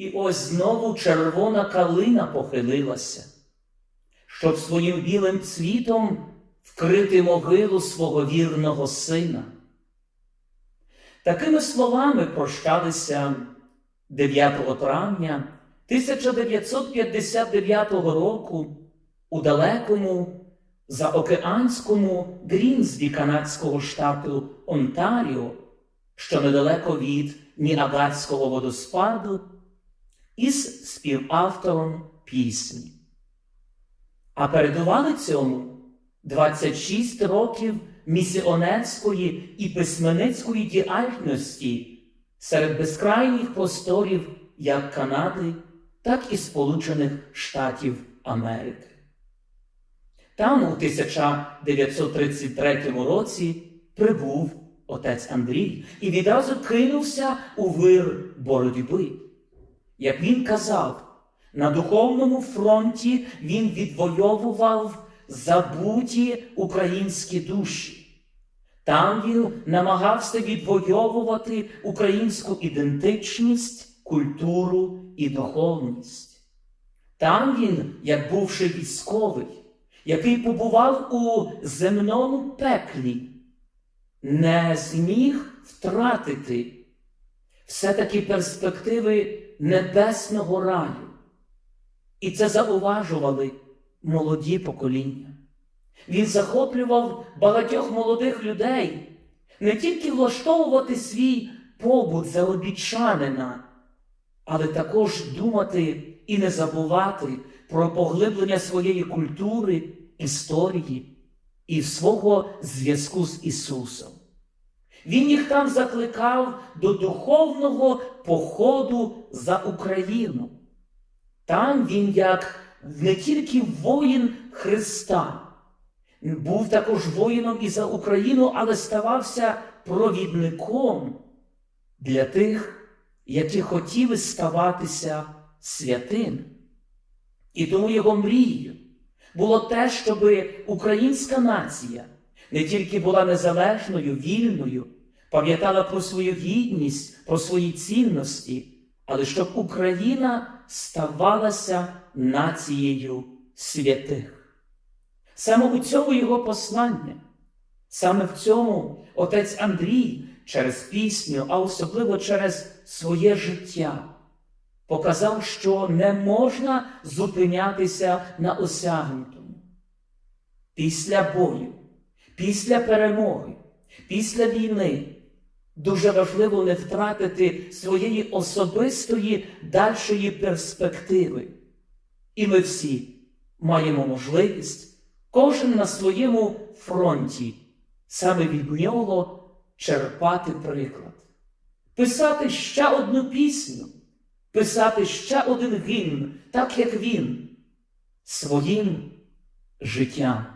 І ось знову червона калина похилилася, щоб своїм білим цвітом вкрити могилу свого вірного сина. Такими словами прощалися 9 травня 1959 року у далекому заокеанському Грінсбі канадського штату Онтаріо, що недалеко від Ніагарського водоспаду, із співавтором пісні. А передували цьому 26 років місіонерської і письменницької діяльності серед безкрайніх просторів як Канади, так і Сполучених Штатів Америки. Там у 1933 році прибув отець Андрій і відразу кинувся у вир боротьби. Як він казав, на духовному фронті він відвоював забуті українські душі. Там він намагався відвоювати українську ідентичність, культуру і духовність. Там він, як бувши військовий, який побував у земному пеклі, не зміг втратити все-таки перспективи небесного раю. І це зауважували молоді покоління. Він захоплював багатьох молодих людей не тільки влаштовувати свій побут заробітчанина, але також думати і не забувати про поглиблення своєї культури, історії і свого зв'язку з Ісусом. Він їх там закликав до духовного походу за Україну. Там він, як не тільки воїн Христа, був також воїном і за Україну, але ставався провідником для тих, які хотіли ставатися святим. І тому його мрією було те, щоб українська нація не тільки була незалежною, вільною, пам'ятала про свою гідність, про свої цінності, але щоб Україна ставалася нацією святих. Саме у цьому його послання, саме в цьому отець Андрій через пісню, а особливо через своє життя, показав, що не можна зупинятися на осягнутому. Після бою, після перемоги, після війни дуже важливо не втратити своєї особистої дальшої перспективи. І ми всі маємо можливість, кожен на своєму фронті, саме від нього черпати приклад, писати ще одну пісню, писати ще один гімн, так як він, своїм життям.